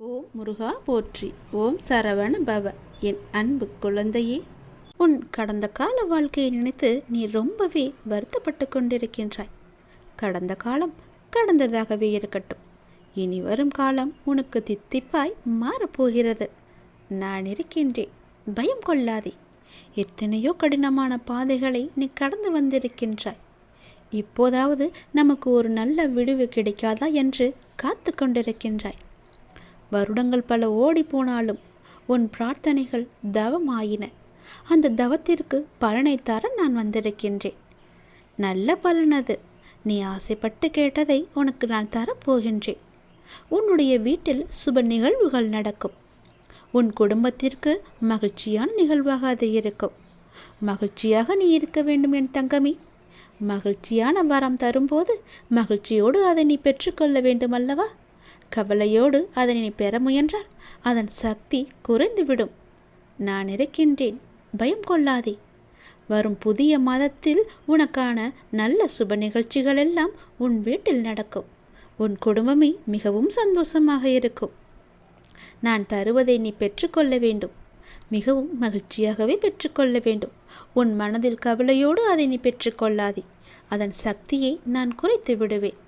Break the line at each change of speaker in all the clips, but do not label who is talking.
ஓம் முருகா போற்றி. ஓம் சரவண பவ. என் அன்பு குழந்தையே உன் கடந்த கால வாழ்க்கையை நினைத்து நீ ரொம்பவே வருத்தப்பட்டு கொண்டிருக்கின்றாய். கடந்த காலம் கடந்ததாகவே இருக்கட்டும். இனி வரும் காலம் உனக்கு தித்திப்பாய் மாறப்போகிறது. நான் இருக்கின்றேன். பயம் கொள்ளாதே. எத்தனையோ கடினமான பாதைகளை நீ கடந்து வந்திருக்கின்றாய். இப்போதாவது நமக்கு ஒரு நல்ல விடுவு கிடைக்காதா என்று காத்து கொண்டிருக்கின்றாய். வருடங்கள் பல ஓடி போனாலும் உன் பிரார்த்தனைகள் தவமாயின. அந்த தவத்திற்கு பலனை தர நான் வந்திருக்கின்றேன். நல்ல பலன் அது. நீ ஆசைப்பட்டு கேட்டதை உனக்கு நான் தரப்போகின்றேன். உன்னுடைய வீட்டில் சுப நிகழ்வுகள் நடக்கும். உன் குடும்பத்திற்கு மகிழ்ச்சியான நிகழ்வாக அது இருக்கும். மகிழ்ச்சியாக நீ இருக்க வேண்டும் என் தங்கமி. மகிழ்ச்சியான வரம் தரும்போது மகிழ்ச்சியோடு அதை நீ பெற்றுக்கொள்ள வேண்டும் அல்லவா? கவலையோடு அதனை நீ பெற முயன்றால் அதன் சக்தி குறைந்துவிடும். நான் இருக்கின்றேன். பயம் கொள்ளாதே. வரும் புதிய மாதத்தில் உனக்கான நல்ல சுப நிகழ்ச்சிகள் எல்லாம் உன் வீட்டில் நடக்கும். உன் குடும்பமே மிகவும் சந்தோஷமாக இருக்கும். நான் தருவதை நீ பெற்றுக்கொள்ள வேண்டும். மிகவும் மகிழ்ச்சியாகவே பெற்றுக்கொள்ள வேண்டும். உன் மனதில் கவலையோடு அதை நீ பெற்றுக்கொள்ளாதே அதன் சக்தியை நான் குறைத்து விடுவேன்.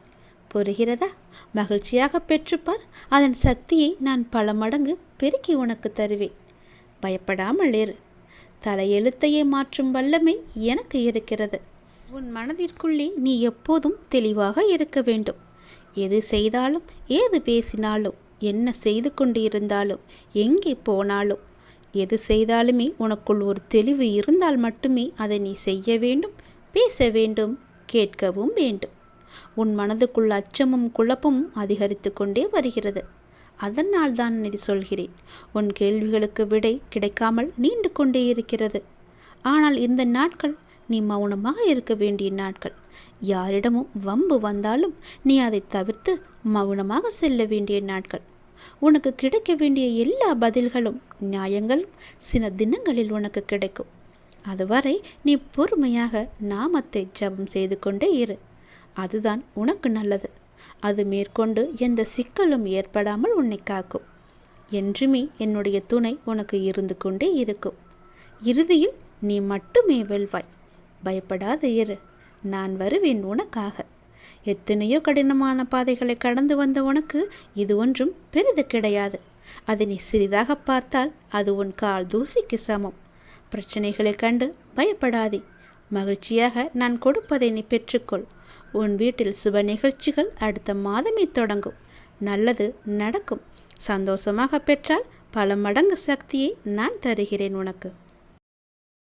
புரிகிறதா மகிழ்ச்சியாக பெற்றுப்பார். அதன் சக்தியை நான் பல மடங்கு பெருக்கி உனக்கு தருவேன். பயப்படாமல் இரு. தலையெழுத்தையே மாற்றும் வல்லமை எனக்கு இருக்கிறது. உன் மனதிற்குள்ளே நீ எப்போதும் தெளிவாக இருக்க வேண்டும். எது செய்தாலும் ஏது பேசினாலும் என்ன செய்து கொண்டு இருந்தாலும் எங்கே போனாலும் எது செய்தாலுமே உனக்குள் ஒரு தெளிவு இருந்தால் மட்டுமே அதை நீ செய்ய வேண்டும் பேச வேண்டும் கேட்கவும் வேண்டும். உன் மனதுக்குள் அச்சமும் குழப்பமும் அதிகரித்து கொண்டே வருகிறது. அதனால் தான் இது சொல்கிறேன் உன் கேள்விகளுக்கு விடை கிடைக்காமல் நீண்டு கொண்டே இருக்கிறது. ஆனால் இந்த நாட்கள் நீ மௌனமாக இருக்க வேண்டிய நாட்கள். யாரிடமும் வம்பு வந்தாலும் நீ அதை தவிர்த்து மௌனமாக செல்ல வேண்டிய நாட்கள். உனக்கு கிடைக்க வேண்டிய எல்லா பதில்களும் நியாயங்களும் சில தினங்களில் உனக்கு கிடைக்கும். அதுவரை நீ பொறுமையாக நாமத்தை ஜபம் செய்து கொண்டே இரு. அதுதான் உனக்கு நல்லது. அது மேற்கொண்டு எந்த சிக்கலும் ஏற்படாமல் உன்னை காக்கும். என்றுமே என்னுடைய துணை உனக்கு இருந்து கொண்டே இருக்கும். இறுதியில் நீ மட்டுமே வெல்வாய். பயப்படாத இரு. நான் வருவேன் உனக்காக. எத்தனையோ கடினமான பாதைகளை கடந்து வந்த உனக்கு இது ஒன்றும் பெரிது கிடையாது. அதை நீ சிறிதாக பார்த்தால் அது உன் கால் தூசிக்கு சமம். பிரச்சனைகளை கண்டு பயப்படாதே. மகிழ்ச்சியாக நான் கொடுப்பதை நீ பெற்றுக்கொள். உன் வீட்டில் சுப நிகழ்ச்சிகள் அடுத்த மாதமே தொடங்கும் நல்லது நடக்கும். சந்தோஷமாக பெற்றால் பல மடங்கு சக்தியை நான் தருகிறேன் உனக்கு.